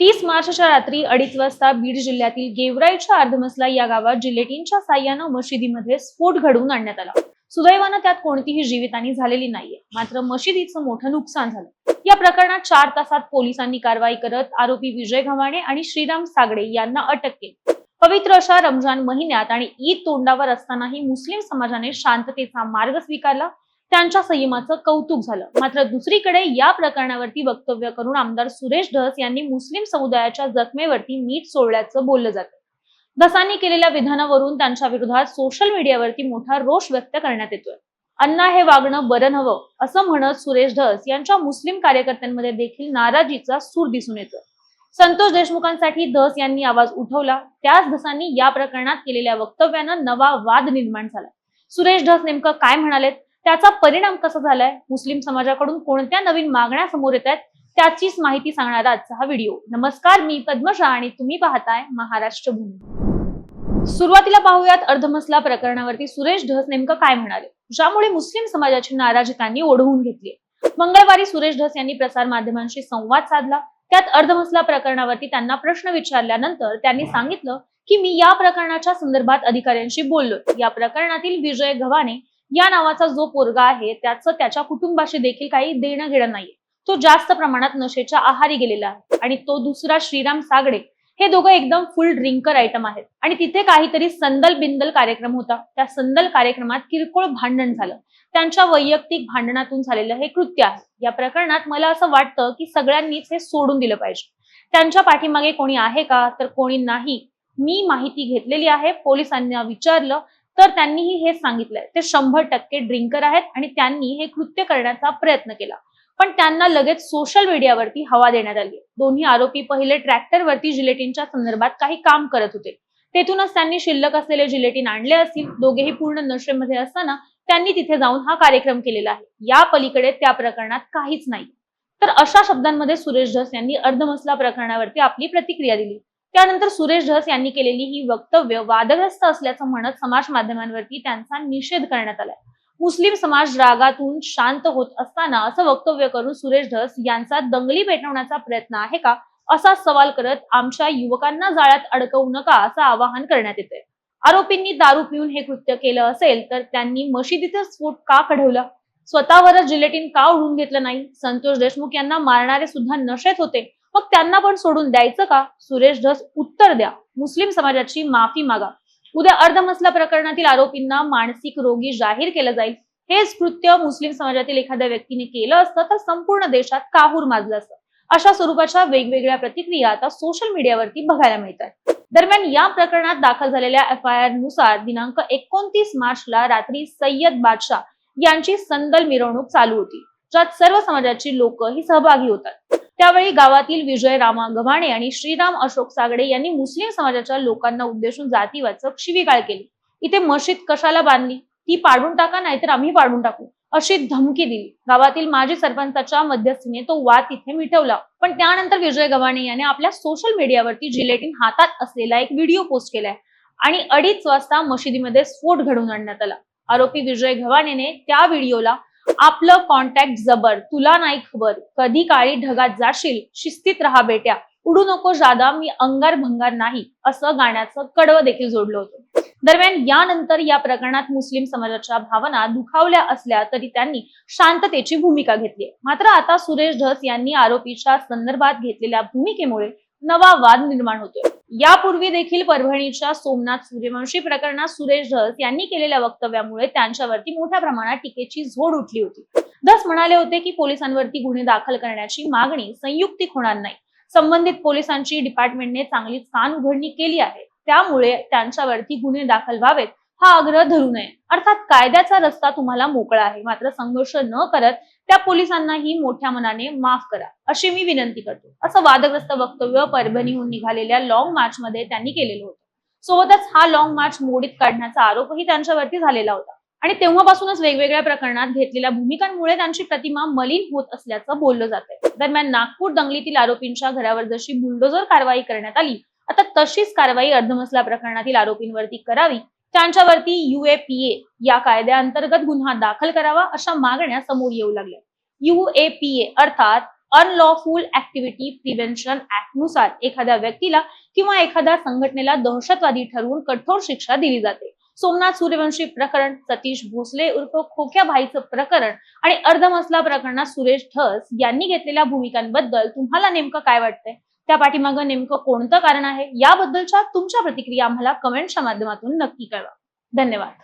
तीस मार्चच्या रात्री अडीच वाजता बीड जिल्ह्यातील गेवराईच्या अर्धमसला या गावात जिलेटिनच्या साह्यानं मशिदीमध्ये स्फोट घडवून आणण्यात आला. सुदैवानं त्यात कोणतीही जीवितहानी झालेली नाहीये. मात्र मशिदीचं मोठं नुकसान झालं. या प्रकरणात चार तासात पोलिसांनी कारवाई करत आरोपी विजय घवाणे आणि श्रीराम सागडे यांना अटक केली. पवित्र अशा रमजान महिन्यात आणि ईद तोंडावर असतानाही मुस्लिम समाजाने शांततेचा मार्ग स्वीकारला. त्यांच्या संयमाचं कौतुक झालं. मात्र दुसरीकडे या प्रकरणावरती वक्तव्य करून आमदार सुरेश धस यांनी मुस्लिम समुदायाच्या जखमेवरती मीठ सोडल्याचं बोललं जातं. धसांनी केलेल्या विधानावरून त्यांच्या विरोधात सोशल मीडियावरती मोठा रोष व्यक्त करण्यात येतोय. अण्णा हे वागणं बरं नवं असं म्हणत सुरेश धस यांच्या मुस्लिम कार्यकर्त्यांमध्ये देखील नाराजीचा सूर दिसून येतोय. संतोष देशमुखांसाठी धस यांनी आवाज उठवला. त्याच धसांनी या प्रकरणात केलेल्या वक्तव्यानं नवा वाद निर्माण झाला. सुरेश धस नेमकं काय म्हणालेत? त्याचा परिणाम कसा झालाय? मुस्लिम समाजाकडून कोणत्या नवीन मागण्या समोर येत आहेत त्याचीच माहिती सांगणारा आजचा हा व्हिडिओ. नमस्कार मी पद्मशा आणि तुम्ही पाहताय महाराष्ट्र भूमी. सुरुवातीला पाहूयात अर्धमसला प्रकरणावरती. सुरेश धस नेमकं काय म्हणाले? ज्यामुळे मुस्लिम समाजाची नाराजी त्यांनी ओढवून घेतली. मंगळवारी सुरेश धस यांनी प्रसार माध्यमांशी संवाद साधला. त्यात अर्धमसला प्रकरणावरती त्यांना प्रश्न विचारल्यानंतर त्यांनी सांगितलं की मी या प्रकरणाच्या संदर्भात अधिकाऱ्यांशी बोललो या प्रकरणातील विजय गव्हाणे या नावाचा जो पोरगा आहे त्याचं त्याच्या कुटुंबाशी देखील काही देणं घेणं नाहीये. तो जास्त प्रमाणात नशेच्या आहारी गेलेला आहे आणि तो दुसरा श्रीराम सागडे हे दोघं एकदम फुल ड्रिंकर आयटम आहेत. आणि तिथे काहीतरी संदल बिंदल कार्यक्रम होता. त्या संदल कार्यक्रमात किरकोळ भांडण झालं. त्यांच्या वैयक्तिक भांडणातून झालेलं हे कृत्य आहे. या प्रकरणात मला असं वाटतं की सगळ्यांनीच हे सोडून दिलं पाहिजे. त्यांच्या पाठीमागे कोणी आहे का? तर कोणी नाही. मी माहिती घेतलेली आहे. पोलिसांना विचारलं. तर त्यांनीही हे सांगितलंय. ते शंभर टक्के ड्रिंकर आहेत आणि त्यांनी हे कृत्य करण्याचा प्रयत्न केला. पण त्यांना लगेच सोशल मीडियावरती हवा देण्यात आली. दोन्ही आरोपी पहिले ट्रॅक्टरवरती जिलेटिनच्या संदर्भात काही काम करत होते. तेथूनच त्यांनी शिल्लक असलेले जिलेटिन आणले असतील. दोघेही पूर्ण नशेमध्ये असताना त्यांनी तिथे जाऊन हा कार्यक्रम केलेला आहे. या पलीकडे त्या प्रकरणात काहीच नाही. तर अशा शब्दांमध्ये सुरेश धस यांनी अर्धमसला प्रकरणावरती आपली प्रतिक्रिया दिली. त्यानंतर सुरेश धस यांनी केलेली ही वक्तव्य वादग्रस्त असल्याचं म्हणत समाज माध्यमांवरती त्यांचा निषेध करण्यात आलाय. मुस्लिम समाज रागातून शांत होत असताना असं वक्तव्य करून सुरेश धस यांचा दंगली पेटवण्याचा प्रयत्न आहे का? असा सवाल करत आमच्या युवकांना जाळ्यात अडकवू नका असं आवाहन करण्यात येते आरोपींनी दारू पिऊन हे कृत्य केलं असेल तर त्यांनी मशिदीचा स्फोट का कढवला स्वतःवरच जिलेटिन का उडून घेतलं नाही? संतोष देशमुख यांना मारणारे सुद्धा नशेत होते. मग त्यांना पण सोडून द्यायचं का? सुरेश धस उत्तर द्या. मुस्लिम समाजाची माफी मागा. उद्या अर्धमसला प्रकरणातील आरोपींना मानसिक रोगी जाहीर केलं जाईल. हेच कृत्य मुस्लिम समाजातील एखाद्या व्यक्तीने केलं असतं तर संपूर्ण देशात काहूर माजलं असतं. अशा स्वरूपाच्या वेगवेगळ्या प्रतिक्रिया आता सोशल मीडियावरती बघायला मिळतात दरम्यान या प्रकरणात दाखल झालेल्या एफ आय आरनुसार दिनांक एकोणतीस मार्चला रात्री सय्यद बादशाह यांची संदल मिरवणूक चालू होती. ज्यात सर्व समाजाची लोक ही सहभागी होतात. त्यावेळी गावातील विजय रामा गव्हाणे आणि श्रीराम अशोक सागडे यांनी मुस्लिम समाजाच्या लोकांना उद्देशून जातीवाचक शिवीगाळ केली. इथे मशीद कशाला बांधली? ती पाडून टाका नाहीतर आम्ही पाडून टाकू अशी धमकी दिली. गावातील माजी सरपंचाच्या मध्यस्थीने तो वाद तिथे मिटवला. पण त्यानंतर विजय गव्हाणे याने आपल्या सोशल मीडियावरती जिलेटिन हातात असलेला एक व्हिडिओ पोस्ट केलाय. आणि अडीच वाजता मशिदीमध्ये स्फोट घडवून आणण्यात आला. आरोपी विजय गव्हाणेने त्या व्हिडिओला आपलं कॉन्टॅक्ट जबर. तुला नाही खबर. कधी काळी ढगात जाशील शिस्तीत राहा बेट्या. उडू नको जादा मी अंगार भंगार नाही. असं गाण्याचं कडवं देखील जोडलं होतं. दरम्यान यानंतर या प्रकरणात मुस्लिम समाजाच्या भावना दुखावल्या असल्या तरी त्यांनी शांततेची भूमिका घेतली. मात्र आता सुरेश धस यांनी आरोपीच्या संदर्भात घेतलेल्या भूमिकेमुळे नवा वाद निर्माण होतोय. यापूर्वी देखील परभणीच्या सोमनाथ सूर्यवंशी प्रकरणात सुरेश धस यांनी केलेल्या वक्तव्यामुळे त्यांच्यावरती मोठ्या प्रमाणात टीकेची झोड उठली होती. धस म्हणाले होते की पोलिसांवरती गुन्हे दाखल करण्याची मागणी संयुक्तिक होणार नाही. संबंधित पोलिसांची डिपार्टमेंटने चांगली कान उघडणी केली आहे. त्यामुळे त्यांच्यावरती गुन्हे दाखल व्हावेत हा आग्रह धरू नये. अर्थात कायद्याचा रस्ता तुम्हाला मोकळा आहे. मात्र संघर्ष न करत त्या पोलिसांनाही मोठ्या मनाने माफ करा अशी मी विनंती करतो. असं वादग्रस्त वक्तव्य परभणीहून निघालेल्या लॉंग मार्च मध्ये त्यांनी केलेलं होतं. सोबतच हा लॉंग मार्च मोडीत काढण्याचा आरोपही त्यांच्यावरती झालेला होता. आणि तेव्हापासूनच वेगवेगळ्या प्रकरणात घेतलेल्या भूमिकांमुळे त्यांची प्रतिमा मलिन होत असल्याचं बोललं जात दरम्यान नागपूर दंगलीतील आरोपींच्या घरावर जशी बुलडोजर कारवाई करण्यात आली आता तशीच कारवाई अर्धमसला प्रकरणातील आरोपींवरती करावी त्यांच्यावरती युएपीए या कायद्याअंतर्गत गुन्हा दाखल करावा अशा मागण्या समोर येऊ लागल्या. युएपीए अर्थात अनलॉफुल ऍक्टिव्हिटी प्रिव्हेन्शन ऍक्टनुसार एखाद्या व्यक्तीला किंवा एखाद्या संघटनेला दहशतवादी ठरवून कठोर शिक्षा दिली जाते. सोमनाथ सूर्यवंशी प्रकरण सतीश भोसले उर्फ खोक्या भाईचं प्रकरण आणि अर्धमसला प्रकरणात सुरेश धस यांनी घेतलेल्या भूमिकांबद्दल तुम्हाला नेमकं काय वाटतंय? त्या पाठीमागं नेमकं कोणतं कारण आहे? याबद्दलच्या तुमच्या प्रतिक्रिया आम्हाला कमेंटच्या माध्यमातून नक्की कळवा. धन्यवाद.